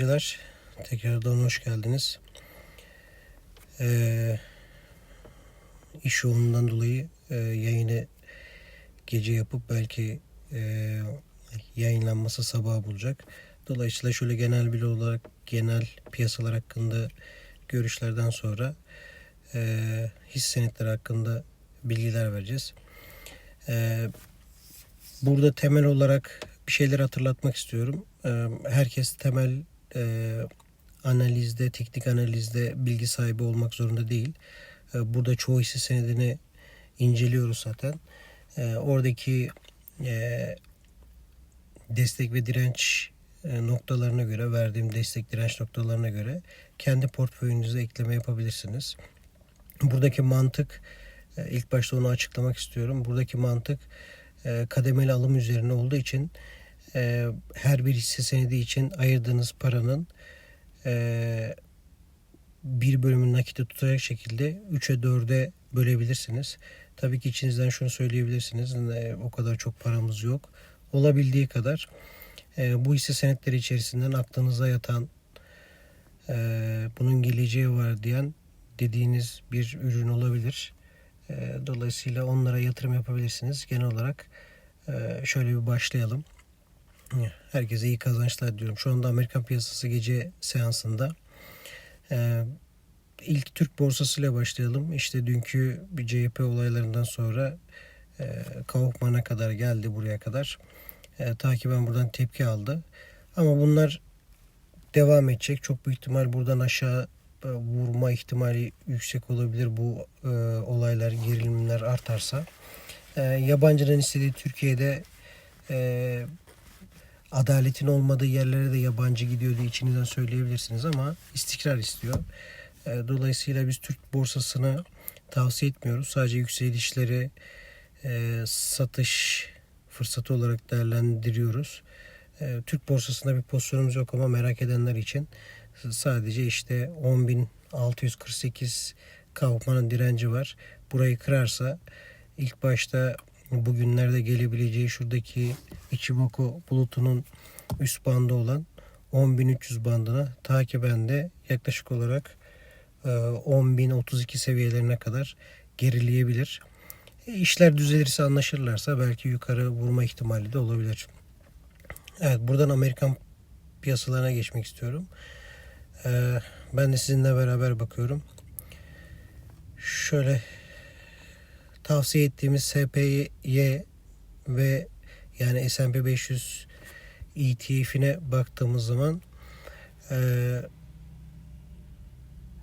Merhabalar. Tekrardan hoş geldiniz. Ee, iş yoğunluğundan dolayı e, yayını gece yapıp belki e, yayınlanması sabah bulacak. Dolayısıyla şöyle genel bir olarak genel piyasalar hakkında görüşlerden sonra e, hisse senetleri hakkında bilgiler vereceğiz. E, burada temel olarak bir şeyler hatırlatmak istiyorum. E, herkes temel e, analizde, teknik analizde bilgi sahibi olmak zorunda değil. E, burada çoğu hisse senedini inceliyoruz zaten. E, oradaki destek ve direnç noktalarına göre, verdiğim destek direnç noktalarına göre kendi portföyünüze ekleme yapabilirsiniz. Buradaki mantık, ilk başta onu açıklamak istiyorum. Buradaki mantık kademeli alım üzerine olduğu için e, her bir hisse senedi için ayırdığınız paranın e, bir bölümünü nakite tutacak şekilde 3'e 4'e bölebilirsiniz. Tabii ki içinizden şunu söyleyebilirsiniz. O kadar çok paramız yok. Olabildiği kadar e, bu hisse senetleri içerisinden aklınıza yatan e, bunun geleceği var diyen dediğiniz bir ürün olabilir. Dolayısıyla onlara yatırım yapabilirsiniz. Genel olarak şöyle bir başlayalım. Herkese iyi kazançlar diyorum. Şu anda Amerikan piyasası gece seansında. Ee, ilk Türk borsasıyla başlayalım. İşte dünkü bir CHP olaylarından sonra e, Kaufman'a kadar geldi buraya kadar. E, takiben buradan tepki aldı. Ama bunlar devam edecek. Çok büyük ihtimal buradan aşağı e, vurma ihtimali yüksek olabilir bu e, olaylar, gerilimler artarsa. E, yabancının istediği Türkiye'de e, adaletin olmadığı yerlere de yabancı gidiyor diye içinizden söyleyebilirsiniz ama istikrar istiyor. E, Dolayısıyla biz Türk borsasını tavsiye etmiyoruz. Sadece yükselişleri e, satış fırsatı olarak değerlendiriyoruz. E, Türk borsasında bir pozisyonumuz yok ama merak edenler için sadece işte 10.648 Kaufman'ın direnci var. Burayı kırarsa ilk başta bugünlerde gelebileceği şuradaki Ichimoku bulutunun üst bandı olan 10.300 bandına takiben de yaklaşık olarak e, 10.032 seviyelerine kadar gerileyebilir. E, İşler düzelirse anlaşırlarsa belki yukarı vurma ihtimali de olabilir. Evet buradan Amerikan piyasalarına geçmek istiyorum. E, Ben de sizinle beraber bakıyorum. Şöyle tavsiye ettiğimiz SPY ve yani S&P 500 ETF'ine baktığımız zaman e,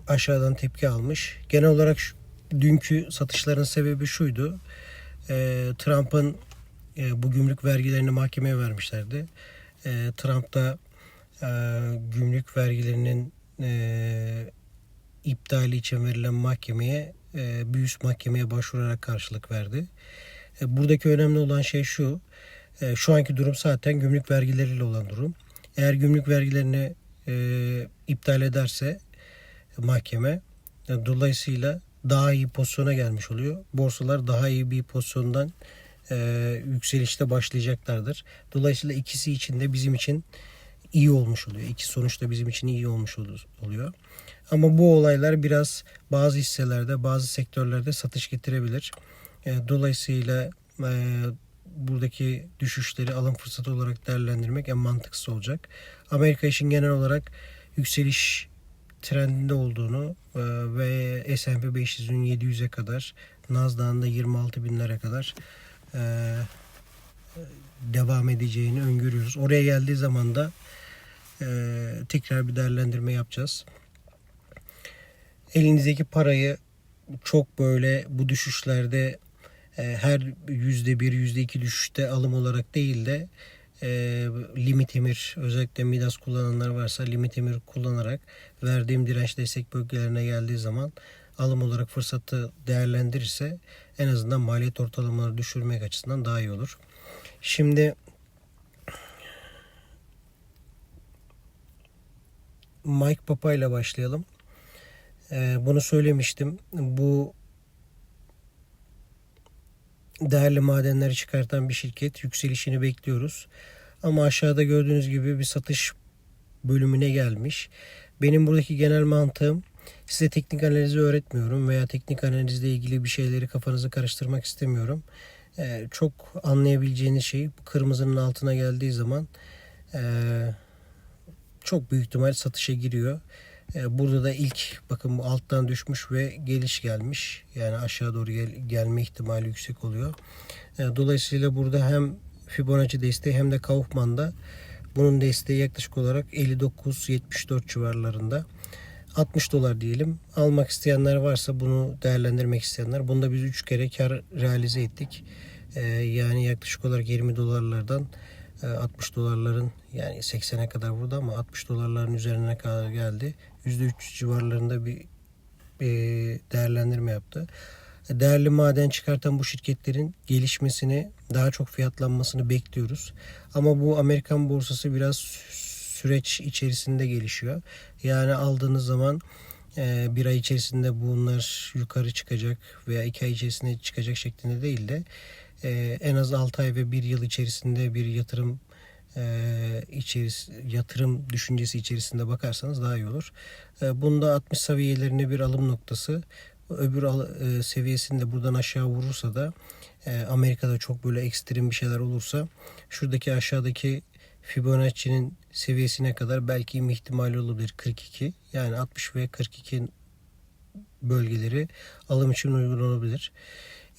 aşağıdan tepki almış. Genel olarak şu, dünkü satışların sebebi şuydu. E, Trump'ın e, bu gümrük vergilerini mahkemeye vermişlerdi. E, Trump da e, gümrük vergilerinin e, iptali için verilen mahkemeye e, üst mahkemeye başvurarak karşılık verdi. E, buradaki önemli olan şey şu. E, şu anki durum zaten gümrük vergileriyle olan durum. Eğer gümrük vergilerini e, iptal ederse mahkeme dolayısıyla daha iyi pozisyona gelmiş oluyor. Borsalar daha iyi bir pozisyondan e, yükselişte başlayacaklardır. Dolayısıyla ikisi için de bizim için iyi olmuş oluyor. İki sonuçta bizim için iyi olmuş oluyor. Ama bu olaylar biraz bazı hisselerde, bazı sektörlerde satış getirebilir. E, Dolayısıyla e, buradaki düşüşleri alım fırsatı olarak değerlendirmek en mantıklısı olacak. Amerika için genel olarak yükseliş trendinde olduğunu e, ve S&P 500'ün 700'e kadar, Nasdaq'ın da 26 binlere kadar devam edeceğini öngörüyoruz. Oraya geldiği zaman da tekrar bir değerlendirme yapacağız. Elinizdeki parayı çok böyle bu düşüşlerde e, her yüzde bir, yüzde iki düşüşte alım olarak değil de e, limit emir özellikle Midas kullananlar varsa limit emir kullanarak verdiğim direnç destek bölgelerine geldiği zaman alım olarak fırsatı değerlendirirse en azından maliyet ortalamaları düşürmek açısından daha iyi olur. Şimdi Mike Papa ile başlayalım. Ee, bunu söylemiştim. Bu değerli madenleri çıkartan bir şirket. Yükselişini bekliyoruz. Ama aşağıda gördüğünüz gibi bir satış bölümüne gelmiş. Benim buradaki genel mantığım size teknik analizi öğretmiyorum veya teknik analizle ilgili bir şeyleri kafanızı karıştırmak istemiyorum. Ee, çok anlayabileceğiniz şey kırmızının altına geldiği zaman ee, çok büyük ihtimal satışa giriyor. Ee, Burada da ilk bakın bu alttan düşmüş ve geliş gelmiş. Yani aşağı doğru gel- gelme ihtimali yüksek oluyor. Ee, Dolayısıyla burada hem Fibonacci desteği hem de Kaufman'da bunun desteği yaklaşık olarak 59-74 civarlarında. 60 dolar diyelim. Almak isteyenler varsa bunu değerlendirmek isteyenler. Bunda biz 3 kere kar realize ettik. Ee, yani yaklaşık olarak 20 dolarlardan e, 60 dolarların yani 80'e kadar vurdu ama 60 dolarların üzerine kadar geldi. %300 civarlarında bir, bir değerlendirme yaptı. Değerli maden çıkartan bu şirketlerin gelişmesini, daha çok fiyatlanmasını bekliyoruz. Ama bu Amerikan borsası biraz süreç içerisinde gelişiyor. Yani aldığınız zaman e, bir ay içerisinde bunlar yukarı çıkacak veya iki ay içerisinde çıkacak şeklinde değil de e, en az 6 ay ve 1 yıl içerisinde bir yatırım e, içeris yatırım düşüncesi içerisinde bakarsanız daha iyi olur. E, bunda 60 seviyelerine bir alım noktası. Öbür al- e, seviyesinde buradan aşağı vurursa da e, Amerika'da çok böyle ekstrem bir şeyler olursa şuradaki aşağıdaki Fibonacci'nin seviyesine kadar belki inme ihtimali olabilir 42. Yani 60 ve 42 bölgeleri alım için uygun olabilir.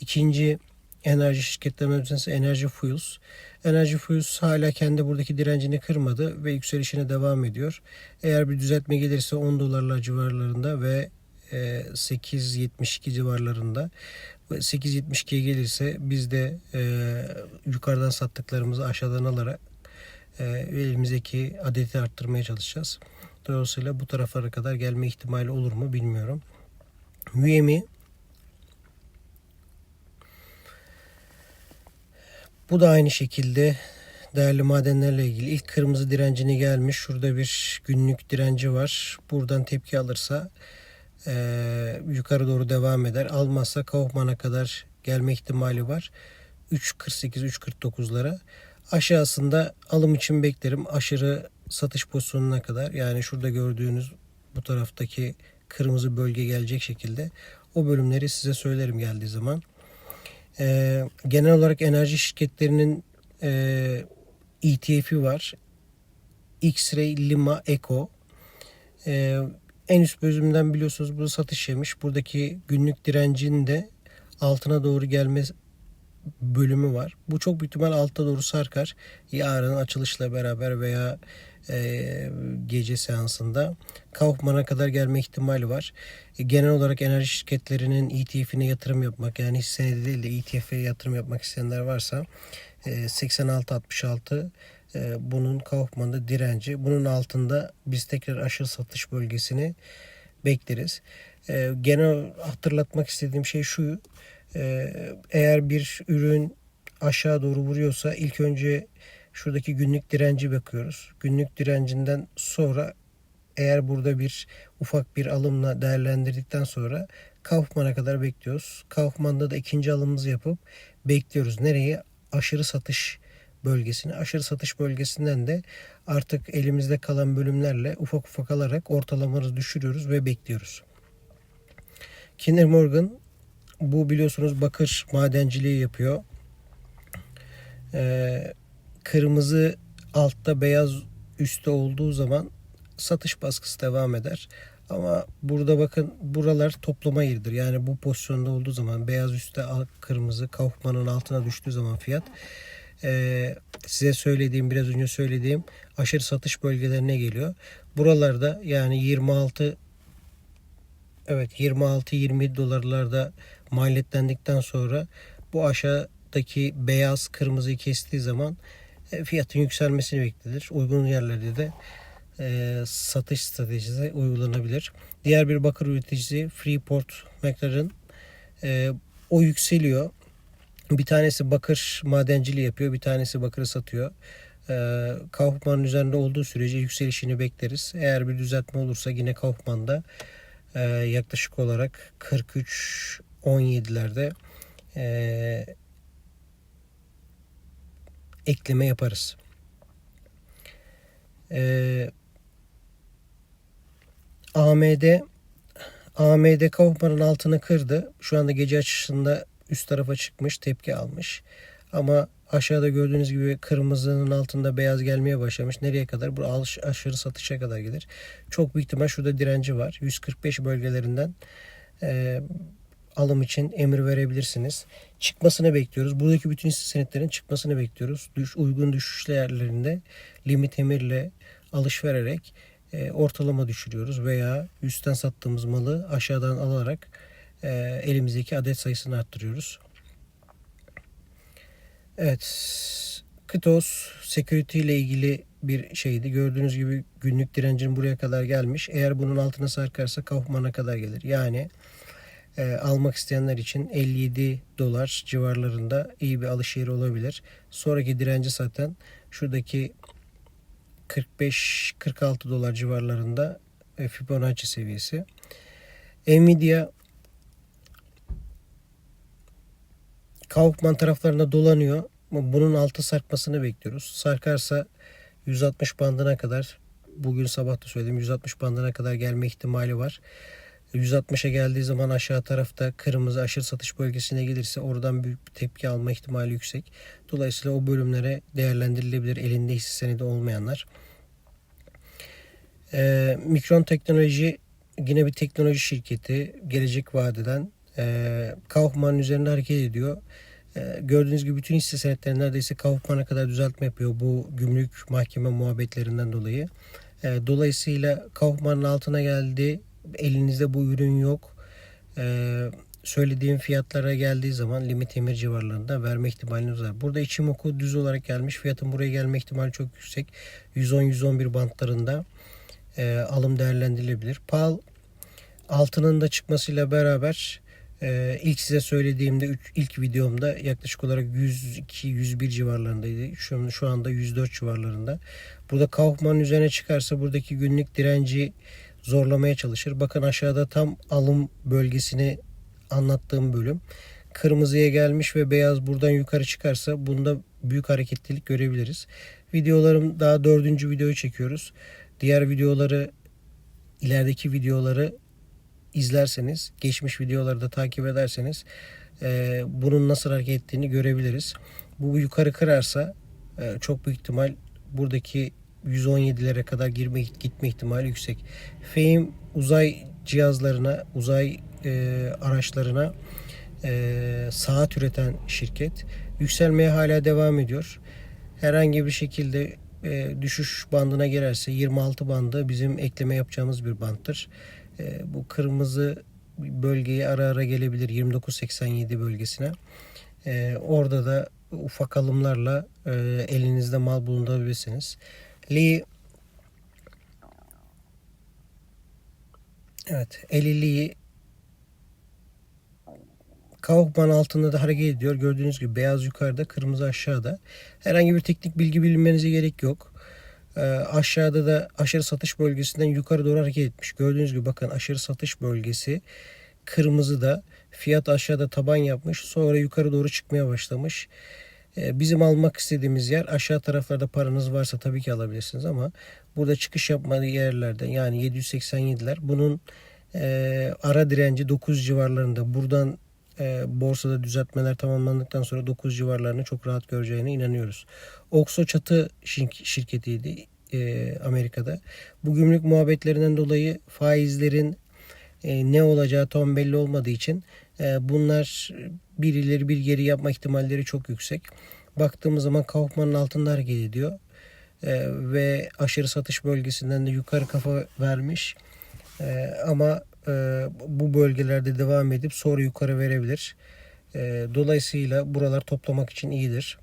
İkinci enerji tanesi Energy Fuels. Energy Fuels hala kendi buradaki direncini kırmadı ve yükselişine devam ediyor. Eğer bir düzeltme gelirse 10 dolarlar civarlarında ve e, 8.72 civarlarında 8.72'ye gelirse biz de e, yukarıdan sattıklarımızı aşağıdan alarak e, elimizdeki adeti arttırmaya çalışacağız. Dolayısıyla bu taraflara kadar gelme ihtimali olur mu bilmiyorum. Udemy Bu da aynı şekilde değerli madenlerle ilgili ilk kırmızı direncini gelmiş. Şurada bir günlük direnci var. Buradan tepki alırsa e, yukarı doğru devam eder. Almazsa Kaufman'a kadar gelme ihtimali var. 3.48-3.49'lara. Aşağısında alım için beklerim. Aşırı satış pozisyonuna kadar. Yani şurada gördüğünüz bu taraftaki kırmızı bölge gelecek şekilde o bölümleri size söylerim geldiği zaman. Ee, genel olarak enerji şirketlerinin e, ETF'i var. X-Ray Lima Eco. Ee, en üst bölümden biliyorsunuz bu satış yemiş. Buradaki günlük direncin de altına doğru gelme bölümü var. Bu çok büyük ihtimal altta doğru sarkar. Yarın açılışla beraber veya e, gece seansında Kaufman'a kadar gelme ihtimali var. E, genel olarak enerji şirketlerinin ETF'ine yatırım yapmak yani hisse değil de ETF'e yatırım yapmak isteyenler varsa e, 86-66 e, bunun Kaufman'da direnci. Bunun altında biz tekrar aşırı satış bölgesini bekleriz. E, genel hatırlatmak istediğim şey şu. E, eğer bir ürün aşağı doğru vuruyorsa ilk önce şuradaki günlük direnci bakıyoruz. Günlük direncinden sonra eğer burada bir ufak bir alımla değerlendirdikten sonra Kaufman'a kadar bekliyoruz. Kaufman'da da ikinci alımımızı yapıp bekliyoruz. Nereye? Aşırı satış bölgesine. Aşırı satış bölgesinden de artık elimizde kalan bölümlerle ufak ufak alarak ortalamaları düşürüyoruz ve bekliyoruz. Kinder Morgan bu biliyorsunuz bakır madenciliği yapıyor. Ee, kırmızı altta beyaz üstte olduğu zaman satış baskısı devam eder. Ama burada bakın buralar toplama yeridir. Yani bu pozisyonda olduğu zaman beyaz üstte kırmızı Kaufman'ın altına düştüğü zaman fiyat e, size söylediğim biraz önce söylediğim aşırı satış bölgelerine geliyor. Buralarda yani 26 evet 26-27 dolarlarda maliyetlendikten sonra bu aşağıdaki beyaz kırmızıyı kestiği zaman fiyatın yükselmesini beklenir. Uygun yerlerde de e, satış stratejisi uygulanabilir. Diğer bir bakır üreticisi Freeport McLaren e, o yükseliyor. Bir tanesi bakır madenciliği yapıyor, bir tanesi bakırı satıyor. E, Kaufman'ın üzerinde olduğu sürece yükselişini bekleriz. Eğer bir düzeltme olursa yine Kaufman'da e, yaklaşık olarak 43 17'lerde e, ekleme yaparız. E, AMD AMD Kaufman'ın altını kırdı. Şu anda gece açışında üst tarafa çıkmış, tepki almış. Ama aşağıda gördüğünüz gibi kırmızının altında beyaz gelmeye başlamış. Nereye kadar? Bu alış- aşırı satışa kadar gelir. Çok büyük ihtimal şurada direnci var. 145 bölgelerinden e, alım için emir verebilirsiniz. Çıkmasını bekliyoruz. Buradaki bütün hisse senetlerin çıkmasını bekliyoruz. Düş, uygun düşüş yerlerinde limit emirle alış vererek e, ortalama düşürüyoruz veya üstten sattığımız malı aşağıdan alarak e, elimizdeki adet sayısını arttırıyoruz. Evet. Kıtos security ile ilgili bir şeydi. Gördüğünüz gibi günlük direncin buraya kadar gelmiş. Eğer bunun altına sarkarsa Kaufman'a kadar gelir. Yani e, almak isteyenler için 57 dolar civarlarında iyi bir alış yeri olabilir. Sonraki direnci zaten şuradaki 45-46 dolar civarlarında e, Fibonacci seviyesi. Nvidia Kaufman taraflarına dolanıyor. Bunun altı sarkmasını bekliyoruz. Sarkarsa 160 bandına kadar bugün sabah da söyledim 160 bandına kadar gelme ihtimali var. 160'a geldiği zaman aşağı tarafta kırmızı aşırı satış bölgesine gelirse oradan büyük bir tepki alma ihtimali yüksek. Dolayısıyla o bölümlere değerlendirilebilir elinde hisse senedi olmayanlar. Ee, Mikron Teknoloji yine bir teknoloji şirketi. Gelecek vadeden e, Kaufman'ın üzerinde hareket ediyor. E, gördüğünüz gibi bütün hisse senetleri neredeyse Kaufman'a kadar düzeltme yapıyor bu gümrük mahkeme muhabbetlerinden dolayı. E, dolayısıyla Kaufman'ın altına geldi. Elinizde bu ürün yok. E, söylediğim fiyatlara geldiği zaman limit emir civarlarında verme ihtimaliniz var. Burada Ichimoku düz olarak gelmiş. Fiyatın buraya gelme ihtimali çok yüksek. 110-111 bantlarında e, alım değerlendirilebilir. PAL altının da çıkmasıyla beraber e, ilk size söylediğimde ilk videomda yaklaşık olarak 102-101 civarlarındaydı. Şu, şu anda 104 civarlarında. Burada Kaufman'ın üzerine çıkarsa buradaki günlük direnci zorlamaya çalışır. Bakın aşağıda tam alım bölgesini anlattığım bölüm. Kırmızıya gelmiş ve beyaz buradan yukarı çıkarsa bunda büyük hareketlilik görebiliriz. Videolarım daha dördüncü videoyu çekiyoruz. Diğer videoları ilerideki videoları izlerseniz, geçmiş videoları da takip ederseniz e, bunun nasıl hareket ettiğini görebiliriz. Bu yukarı kırarsa e, çok büyük ihtimal buradaki 117'lere kadar girme gitme ihtimali yüksek. FEİM uzay cihazlarına, uzay e, araçlarına e, saat üreten şirket yükselmeye hala devam ediyor. Herhangi bir şekilde e, düşüş bandına girerse 26 bandı bizim ekleme yapacağımız bir banttır. E, bu kırmızı bölgeye ara ara gelebilir 29.87 bölgesine. E, orada da ufak alımlarla e, elinizde mal bulundurabilirsiniz. Lee Evet, 50'liyi Kaufman altında da hareket ediyor. Gördüğünüz gibi beyaz yukarıda, kırmızı aşağıda. Herhangi bir teknik bilgi bilmenize gerek yok. Ee, aşağıda da aşırı satış bölgesinden yukarı doğru hareket etmiş. Gördüğünüz gibi bakın aşırı satış bölgesi kırmızı da fiyat aşağıda taban yapmış. Sonra yukarı doğru çıkmaya başlamış. Ee, bizim almak istediğimiz yer aşağı taraflarda paranız varsa tabii ki alabilirsiniz ama burada çıkış yapmadığı yerlerde yani 787'ler bunun e, ara direnci 9 civarlarında buradan e, borsada düzeltmeler tamamlandıktan sonra 9 civarlarını çok rahat göreceğine inanıyoruz. Oxo çatı şir- şirketiydi e, Amerika'da. Bu gümrük muhabbetlerinden dolayı faizlerin e, ne olacağı tam belli olmadığı için e, bunlar bir ileri bir geri yapma ihtimalleri çok yüksek. Baktığımız zaman Kaufman'ın altında hareket ediyor. E, ve aşırı satış bölgesinden de yukarı kafa vermiş. E, ama e, bu bölgelerde devam edip sonra yukarı verebilir. E, dolayısıyla buralar toplamak için iyidir.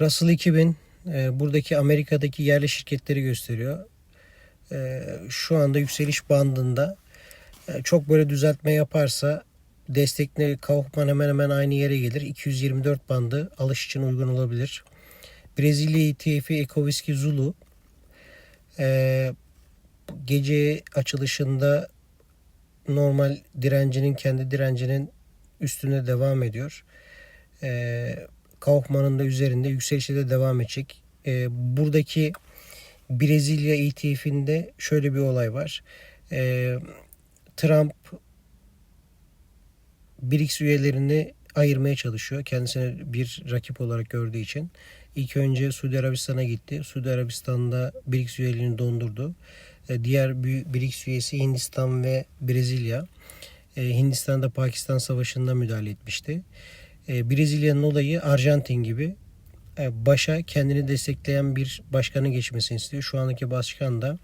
Russell 2000 e, buradaki Amerika'daki yerli şirketleri gösteriyor. E, şu anda yükseliş bandında çok böyle düzeltme yaparsa destekli Kaufman hemen hemen aynı yere gelir. 224 bandı alış için uygun olabilir. Brezilya ETF'i Ecoviski Zulu e, gece açılışında normal direncinin kendi direncinin üstünde devam ediyor. E, Kaufman'ın da üzerinde yükselişe de devam edecek. E, buradaki Brezilya ETF'inde şöyle bir olay var. Ee, Trump BRICS üyelerini ayırmaya çalışıyor. Kendisine bir rakip olarak gördüğü için. İlk önce Suudi Arabistan'a gitti. Suudi Arabistan'da BRICS üyeliğini dondurdu. Ee, Diğer BRICS üyesi Hindistan ve Brezilya. Ee, Hindistan'da Pakistan Savaşı'nda müdahale etmişti. Ee, Brezilya'nın olayı Arjantin gibi e, başa kendini destekleyen bir başkanın geçmesini istiyor. Şu andaki başkan da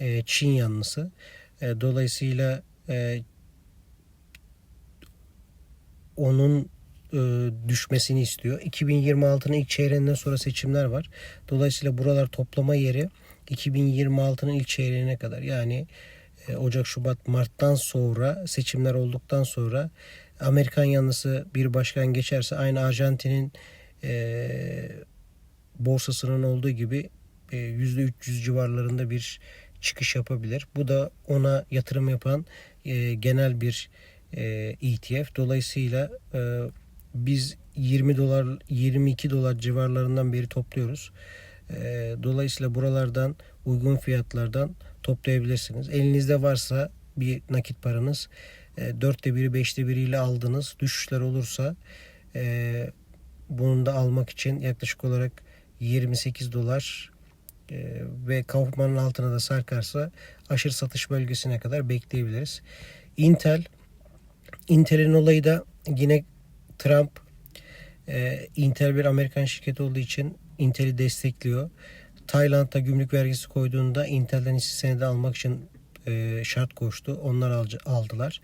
e, Çin yanlısı. E, Dolayısıyla e, onun e, düşmesini istiyor. 2026'nın ilk çeyreğinden sonra seçimler var. Dolayısıyla buralar toplama yeri 2026'nın ilk çeyreğine kadar yani e, Ocak, Şubat, Mart'tan sonra seçimler olduktan sonra Amerikan yanlısı bir başkan geçerse aynı Arjantin'in e, borsasının olduğu gibi e, %300 civarlarında bir çıkış yapabilir. Bu da ona yatırım yapan e, genel bir e, ETF. Dolayısıyla e, biz 20 dolar 22 dolar civarlarından beri topluyoruz. E, dolayısıyla buralardan uygun fiyatlardan toplayabilirsiniz. Elinizde varsa bir nakit paranız e, dörtte biri beşte biriyle aldınız. Düşüşler olursa e, bunu da almak için yaklaşık olarak 28 dolar ve Kaufman'ın altına da sarkarsa aşırı satış bölgesine kadar bekleyebiliriz. Intel Intel'in olayı da yine Trump e, Intel bir Amerikan şirketi olduğu için Intel'i destekliyor. Tayland'da gümrük vergisi koyduğunda Intel'den hisse senedi almak için e, şart koştu. Onlar aldılar.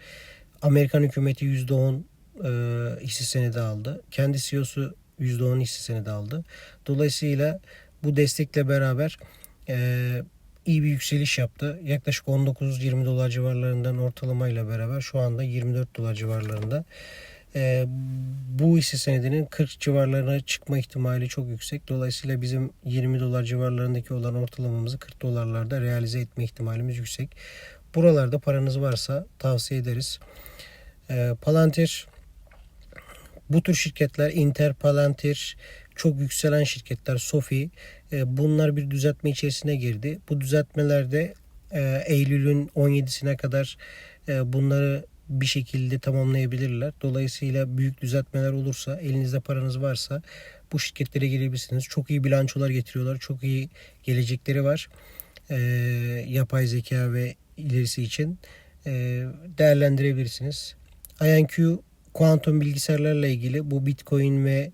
Amerikan hükümeti %10 e, hisse senedi aldı. Kendi CEO'su %10 hisse senedi aldı. Dolayısıyla bu destekle beraber e, iyi bir yükseliş yaptı. Yaklaşık 19-20 dolar civarlarından ortalamayla beraber şu anda 24 dolar civarlarında. E, bu hisse senedinin 40 civarlarına çıkma ihtimali çok yüksek. Dolayısıyla bizim 20 dolar civarlarındaki olan ortalamamızı 40 dolarlarda realize etme ihtimalimiz yüksek. Buralarda paranız varsa tavsiye ederiz. E, Palantir bu tür şirketler Inter, Palantir çok yükselen şirketler Sofi e, bunlar bir düzeltme içerisine girdi. Bu düzeltmelerde e, Eylül'ün 17'sine kadar e, bunları bir şekilde tamamlayabilirler. Dolayısıyla büyük düzeltmeler olursa elinizde paranız varsa bu şirketlere girebilirsiniz. Çok iyi bilançolar getiriyorlar. Çok iyi gelecekleri var. Yapay zeka ve ilerisi için değerlendirebilirsiniz. INQ kuantum bilgisayarlarla ilgili bu Bitcoin ve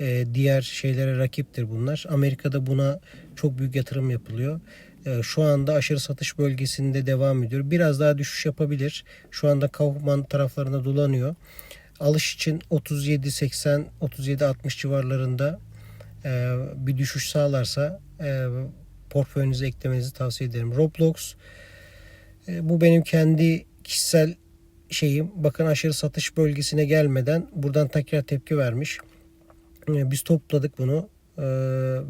e, diğer şeylere rakiptir bunlar. Amerika'da buna çok büyük yatırım yapılıyor. E, şu anda aşırı satış bölgesinde devam ediyor. Biraz daha düşüş yapabilir. Şu anda Kaufman taraflarında dolanıyor. Alış için 37-80, 37-60 civarlarında e, bir düşüş sağlarsa e, portföyünüze eklemenizi tavsiye ederim. Roblox bu benim kendi kişisel şeyim. Bakın aşırı satış bölgesine gelmeden buradan tekrar tepki vermiş. E, biz topladık bunu e,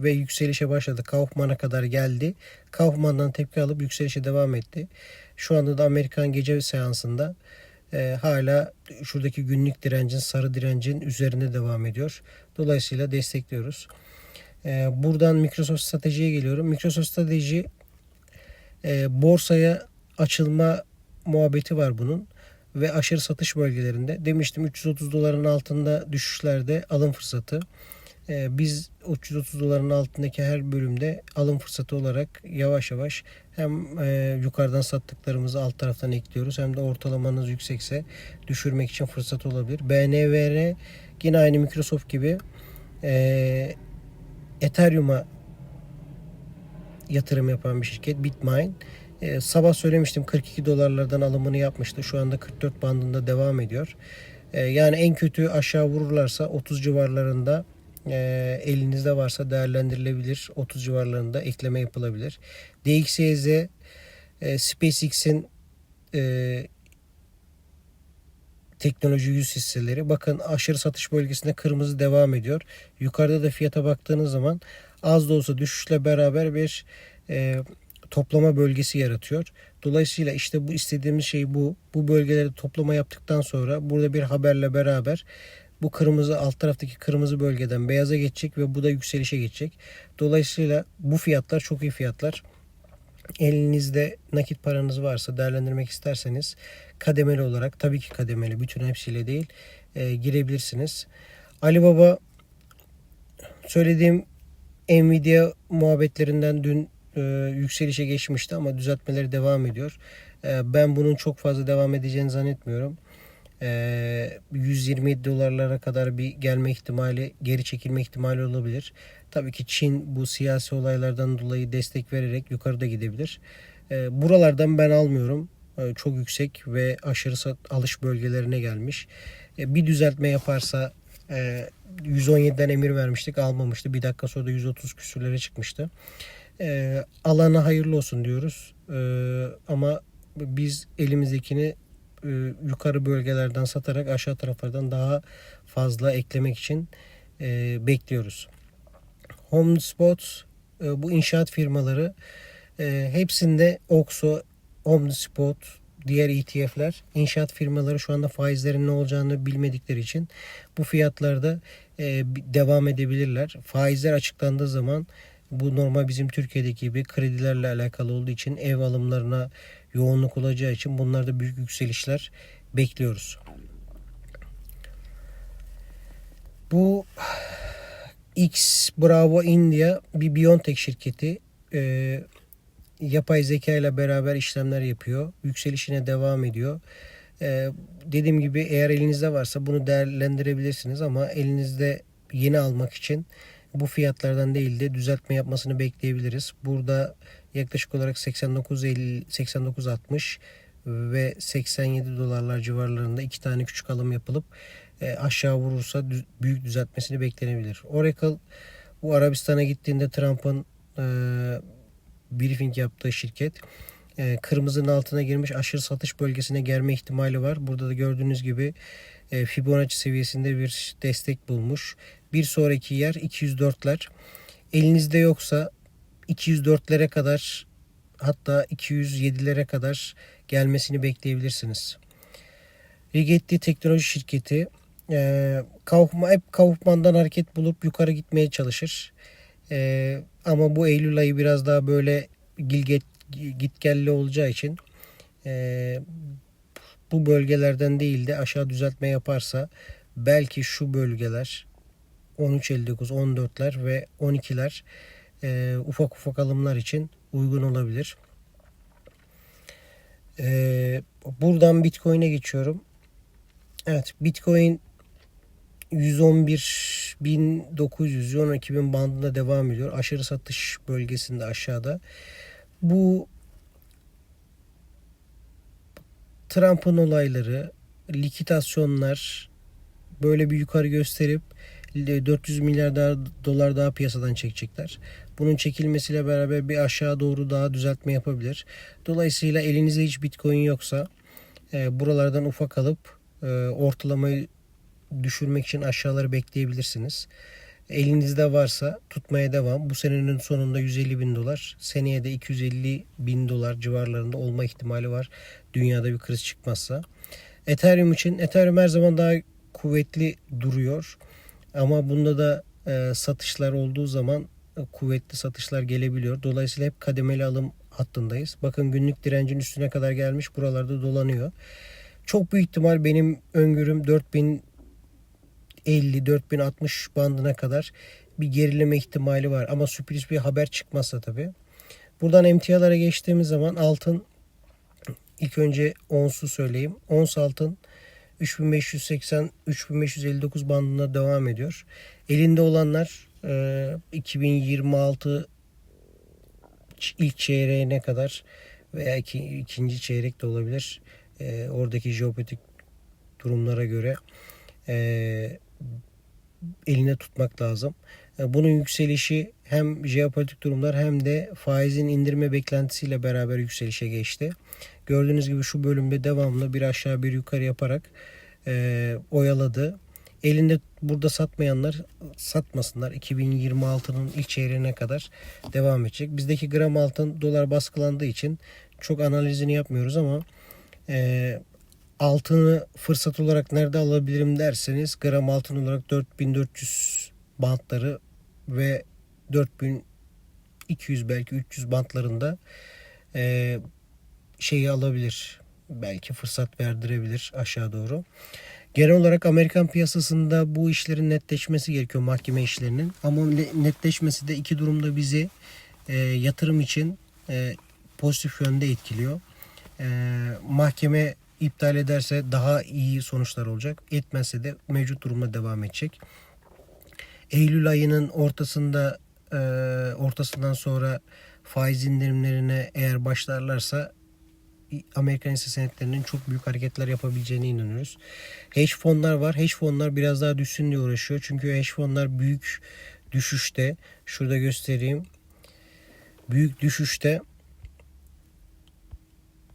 ve yükselişe başladı. Kaufman'a kadar geldi. Kaufman'dan tepki alıp yükselişe devam etti. Şu anda da Amerikan gece seansında e, hala şuradaki günlük direncin, sarı direncin üzerinde devam ediyor. Dolayısıyla destekliyoruz. Buradan Microsoft stratejiye geliyorum. Microsoft strateji borsaya açılma muhabbeti var bunun ve aşırı satış bölgelerinde. Demiştim 330 doların altında düşüşlerde alım fırsatı. Ee, biz 330 doların altındaki her bölümde alım fırsatı olarak yavaş yavaş hem e, yukarıdan sattıklarımızı alt taraftan ekliyoruz hem de ortalamanız yüksekse düşürmek için fırsat olabilir. BNVR yine aynı Microsoft gibi e, Ethereum'a yatırım yapan bir şirket Bitmain. E, sabah söylemiştim 42 dolarlardan alımını yapmıştı. Şu anda 44 bandında devam ediyor. E, yani en kötü aşağı vururlarsa 30 civarlarında e, elinizde varsa değerlendirilebilir. 30 civarlarında ekleme yapılabilir. DXYZ e, SpaceX'in e, teknoloji yüz hisseleri. Bakın aşırı satış bölgesinde kırmızı devam ediyor. Yukarıda da fiyata baktığınız zaman az da olsa düşüşle beraber bir e, toplama bölgesi yaratıyor. Dolayısıyla işte bu istediğimiz şey bu. Bu bölgeleri toplama yaptıktan sonra burada bir haberle beraber Bu kırmızı alt taraftaki kırmızı bölgeden beyaza geçecek ve bu da yükselişe geçecek. Dolayısıyla bu fiyatlar çok iyi fiyatlar. Elinizde nakit paranız varsa değerlendirmek isterseniz kademeli olarak tabii ki kademeli bütün hepsiyle değil e, girebilirsiniz. Ali Baba söylediğim Nvidia muhabbetlerinden dün e, yükselişe geçmişti ama düzeltmeleri devam ediyor. E, ben bunun çok fazla devam edeceğini zannetmiyorum. E, 127 dolarlara kadar bir gelme ihtimali, geri çekilme ihtimali olabilir. Tabii ki Çin bu siyasi olaylardan dolayı destek vererek yukarıda gidebilir. E, buralardan ben almıyorum. Çok yüksek ve aşırı sat, alış bölgelerine gelmiş. Bir düzeltme yaparsa e, 117'den emir vermiştik almamıştı. Bir dakika sonra da 130 küsürlere çıkmıştı. E, alana hayırlı olsun diyoruz. E, ama biz elimizdekini e, yukarı bölgelerden satarak aşağı taraflardan daha fazla eklemek için e, bekliyoruz. Home Spot e, bu inşaat firmaları e, hepsinde Oxo, Home Spot, diğer ETF'ler inşaat firmaları şu anda faizlerin ne olacağını bilmedikleri için bu fiyatlarda e, devam edebilirler. Faizler açıklandığı zaman bu normal bizim Türkiye'deki gibi kredilerle alakalı olduğu için ev alımlarına yoğunluk olacağı için bunlarda büyük yükselişler bekliyoruz. Bu X Bravo India bir Biontech şirketi. Ee, yapay zeka ile beraber işlemler yapıyor. Yükselişine devam ediyor. Ee, dediğim gibi eğer elinizde varsa bunu değerlendirebilirsiniz ama elinizde yeni almak için bu fiyatlardan değil de düzeltme yapmasını bekleyebiliriz. Burada yaklaşık olarak 89.50 89.60 ve 87 dolarlar civarlarında iki tane küçük alım yapılıp e, aşağı vurursa büyük düzeltmesini beklenebilir. Oracle bu Arabistan'a gittiğinde Trump'ın e, briefing yaptığı şirket e, kırmızının altına girmiş aşırı satış bölgesine gelme ihtimali var. Burada da gördüğünüz gibi Fibonacci seviyesinde bir destek bulmuş. Bir sonraki yer 204'ler. Elinizde yoksa 204'lere kadar hatta 207'lere kadar gelmesini bekleyebilirsiniz. Rigetti Teknoloji Şirketi e, Kaufman, hep Kaufman'dan hareket bulup yukarı gitmeye çalışır. E, ama bu Eylül ayı biraz daha böyle gilget, gitgelli olacağı için e, bu bölgelerden değil de aşağı düzeltme yaparsa belki şu bölgeler 13.59, 14'ler ve 12'ler e, ufak ufak alımlar için uygun olabilir. E, buradan Bitcoin'e geçiyorum. Evet Bitcoin 111.900 112.000 bandında devam ediyor. Aşırı satış bölgesinde aşağıda. Bu Trump'ın olayları, likitasyonlar böyle bir yukarı gösterip 400 milyar daha, dolar daha piyasadan çekecekler. Bunun çekilmesiyle beraber bir aşağı doğru daha düzeltme yapabilir. Dolayısıyla elinizde hiç bitcoin yoksa e, buralardan ufak alıp e, ortalamayı düşürmek için aşağıları bekleyebilirsiniz. Elinizde varsa tutmaya devam. Bu senenin sonunda 150 bin dolar, seneye de 250 bin dolar civarlarında olma ihtimali var. Dünyada bir kriz çıkmazsa. Ethereum için Ethereum her zaman daha kuvvetli duruyor. Ama bunda da e, satışlar olduğu zaman e, kuvvetli satışlar gelebiliyor. Dolayısıyla hep kademeli alım hattındayız. Bakın günlük direncin üstüne kadar gelmiş. Buralarda dolanıyor. Çok büyük ihtimal benim öngörüm 4050 4060 bandına kadar bir gerileme ihtimali var. Ama sürpriz bir haber çıkmazsa tabii. Buradan emtialara geçtiğimiz zaman altın ilk önce onsu söyleyeyim. Ons altın 3580-3559 bandında devam ediyor. Elinde olanlar 2026 ilk çeyreğine kadar veya iki, ikinci çeyrek de olabilir. E, oradaki jeopolitik durumlara göre e, eline tutmak lazım. E, bunun yükselişi hem jeopolitik durumlar hem de faizin indirme beklentisiyle beraber yükselişe geçti. Gördüğünüz gibi şu bölümde devamlı bir aşağı bir yukarı yaparak e, oyaladı. Elinde burada satmayanlar satmasınlar. 2026'nın ilk çeyreğine kadar devam edecek. Bizdeki gram altın dolar baskılandığı için çok analizini yapmıyoruz ama e, altını fırsat olarak nerede alabilirim derseniz gram altın olarak 4400 bantları ve 4200 belki 300 bantlarında e, şeyi alabilir. Belki fırsat verdirebilir aşağı doğru. Genel olarak Amerikan piyasasında bu işlerin netleşmesi gerekiyor mahkeme işlerinin. Ama ne- netleşmesi de iki durumda bizi e, yatırım için e, pozitif yönde etkiliyor. E, mahkeme iptal ederse daha iyi sonuçlar olacak. Etmezse de mevcut durumda devam edecek. Eylül ayının ortasında e, ortasından sonra faiz indirimlerine eğer başlarlarsa Amerikan hisse senetlerinin çok büyük hareketler yapabileceğine inanıyoruz. Hedge fonlar var. Hedge fonlar biraz daha düşsün diye uğraşıyor. Çünkü hedge fonlar büyük düşüşte. Şurada göstereyim. Büyük düşüşte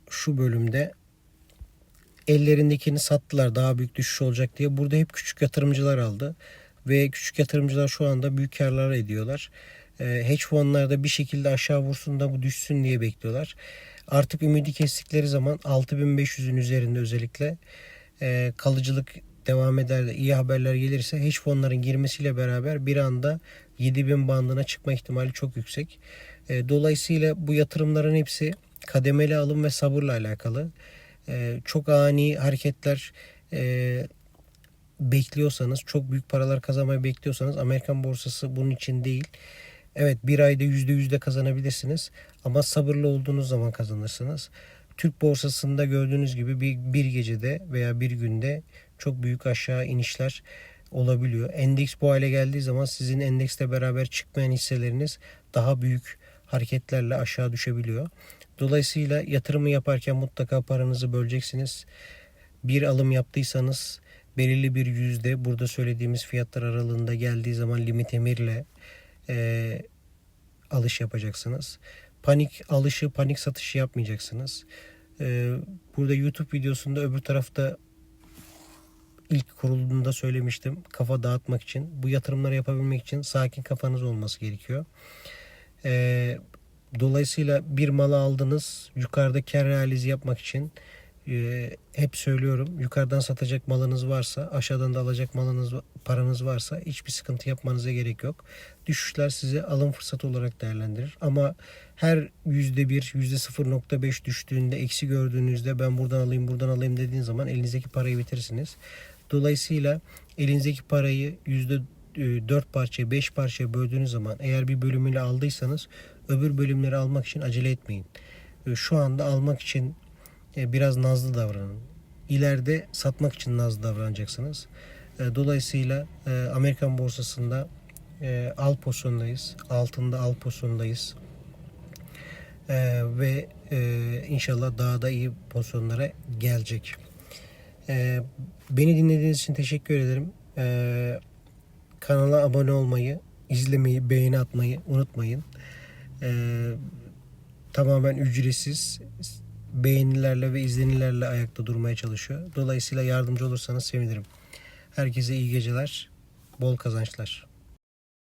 şu bölümde ellerindekini sattılar daha büyük düşüş olacak diye. Burada hep küçük yatırımcılar aldı. Ve küçük yatırımcılar şu anda büyük karlar ediyorlar. E, hedge fonlarda bir şekilde aşağı vursun da bu düşsün diye bekliyorlar. Artık ümidi kestikleri zaman 6500'ün üzerinde özellikle e, kalıcılık devam eder de iyi haberler gelirse hedge fonların girmesiyle beraber bir anda 7000 bandına çıkma ihtimali çok yüksek. E, dolayısıyla bu yatırımların hepsi kademeli alım ve sabırla alakalı. E, çok ani hareketler e, bekliyorsanız, çok büyük paralar kazanmayı bekliyorsanız Amerikan borsası bunun için değil. Evet bir ayda %100 de kazanabilirsiniz ama sabırlı olduğunuz zaman kazanırsınız. Türk borsasında gördüğünüz gibi bir, bir gecede veya bir günde çok büyük aşağı inişler olabiliyor. Endeks bu hale geldiği zaman sizin endekste beraber çıkmayan hisseleriniz daha büyük hareketlerle aşağı düşebiliyor. Dolayısıyla yatırımı yaparken mutlaka paranızı böleceksiniz. Bir alım yaptıysanız belirli bir yüzde burada söylediğimiz fiyatlar aralığında geldiği zaman limit emirle e, alış yapacaksınız. Panik alışı, panik satışı yapmayacaksınız. E, burada YouTube videosunda öbür tarafta ilk kurulduğunda söylemiştim. Kafa dağıtmak için, bu yatırımları yapabilmek için sakin kafanız olması gerekiyor. E, dolayısıyla bir malı aldınız, yukarıda kar realize yapmak için e, hep söylüyorum. Yukarıdan satacak malınız varsa, aşağıdan da alacak malınız, paranız varsa hiçbir sıkıntı yapmanıza gerek yok. Düşüşler size alım fırsatı olarak değerlendirir. Ama her yüzde bir, yüzde 0.5 düştüğünde, eksi gördüğünüzde ben buradan alayım, buradan alayım dediğin zaman elinizdeki parayı bitirirsiniz. Dolayısıyla elinizdeki parayı yüzde 4 parçaya, 5 parçaya böldüğünüz zaman eğer bir bölümünü aldıysanız öbür bölümleri almak için acele etmeyin. E, Şu anda almak için e, biraz nazlı davranın. İleride satmak için nazlı davranacaksınız. E, Dolayısıyla e, Amerikan borsasında e, al pozisyondayız. Altında al pozisyondayız. E, ve inşallah daha da iyi pozisyonlara gelecek. Beni dinlediğiniz için teşekkür ederim. Kanala abone olmayı, izlemeyi, beğeni atmayı unutmayın. E, tamamen ücretsiz beğenilerle ve izlenilerle ayakta durmaya çalışıyor. Dolayısıyla yardımcı olursanız sevinirim. Herkese iyi geceler, bol kazançlar.